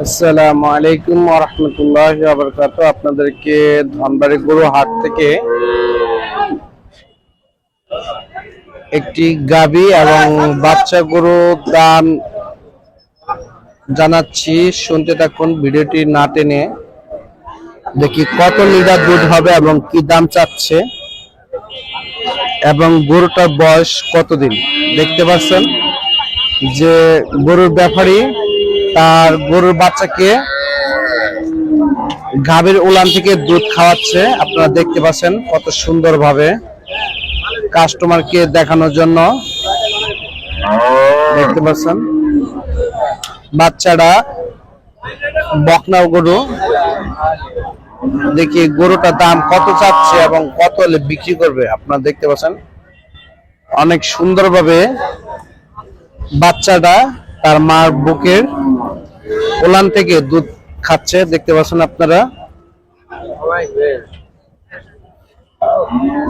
আসসালামু আলাইকুম রহমতুল্লাহ আবরকাত আপনাদেরকে ধনবাড়ি গরু হাট থেকে একটি গাবি এবং বাচ্চা গরু দাম জানাচ্ছি। শুনতে থাকুন, ভিডিওটি না টেনে দেখি কত লিটার দুধ হবে এবং কি দাম চাচ্ছে এবং গরুটার বয়স কতদিন? দেখতে পাচ্ছেন যে গরুর ব্যাপারী তার গরুর বাচ্চাকে গাভীর উলান থেকে দুধ খাওয়াচ্ছে। আপনারা দেখতে পাচ্ছেন কত সুন্দর সুন্দরভাবে কাস্টমারকে দেখানোর জন্য। দেখতে পাচ্ছেন। বাচ্চাটা বকনা গরু। দেখি গরুটার দাম কত চাচ্ছে এবং কত হলে বিক্রি করবে। আপনারা দেখতে পাচ্ছেন। অনেক সুন্দরভাবে বাচ্চাটা তার মার বুকের ওলান থেকে দুধ খাচ্ছে, দেখতে পাচ্ছেন আপনারা?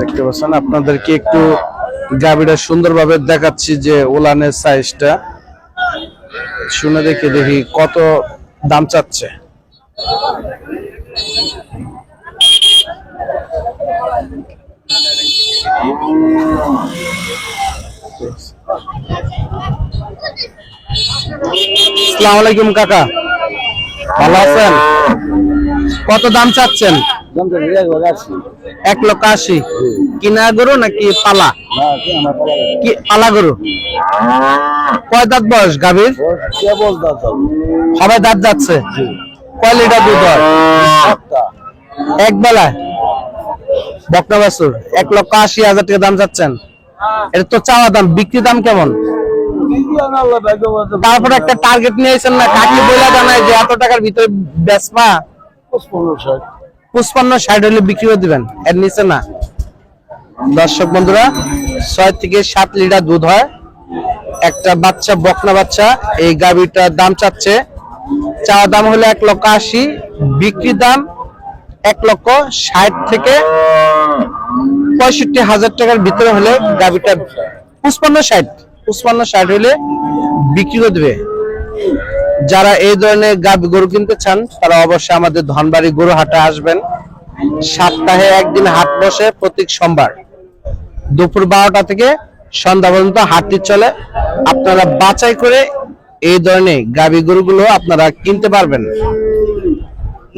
দেখতে পাচ্ছেন, আপনাদেরকে একটু গাবিটা সুন্দরভাবে দেখাচ্ছি যে ওলানের সাইজটা শুনে দেখে, দেখি কত দাম চাচ্ছে। আসসালামু আলাইকুম, কাকা। ভালো আছেন? কত দাম চাচ্ছেন? এক লক্ষ আশি। কিনা গরু নাকি পালা? পালা গরু? কয় দাঁত বয়স গাভীর? হবে দাঁত যাচ্ছে। কয় লিটার দুধ এক বেলায়? বকনা বাছুর। এক লক্ষ আশি হাজার টাকা দাম চাচ্ছেন। এটা তো চাওয়া দাম। বিক্রি দাম কেমন? তারপর একটা টার্গেট নিয়েছেন না কাকি বলে জানায় যে এত টাকার ভিতরে বেচবা? পুষ্পান্ন ষাট হলে বিক্রি করে দিবেন, এর নিচে না। দর্শক বন্ধুরা, ছয় থেকে সাত লিটার দুধ হয়। একটা বাচ্চা, বকনা বাচ্চা, এই গাভীটার দাম চাচ্ছে, চাওয়া দাম হলো এক লক্ষ আশি বিক্রি দাম এক লক্ষ ষাট থেকে পঁয়ষট্টি হাজার টাকার ভিতরে হলে গাভীটা পুষ্পান্ন ষাট। পুষ্পান্ন ষাট হলে বিক্রি করে দেবে। যারা এই ধরনের গাভী গরু কিনতে চান, তারা অবশ্যই আমাদের ধনবাড়ি গরু হাটে আসবেন। সপ্তাহে একদিন হাট বসে প্রত্যেক সোমবার। দুপুর বারোটা থেকে সন্ধ্যা পর্যন্ত হাটটি চলে। আপনারা বাছাই করে এই ধরনের গাভী গরুগুলো আপনারা কিনতে পারবেন।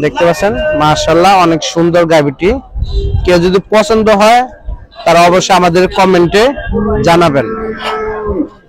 দেখতে পাচ্ছেন? মাশাল্লাহ অনেক সুন্দর গাভীটি কেউ যদি পছন্দ হয়, তারা অবশ্যই আমাদের কমেন্টে জানাবেন। Oh.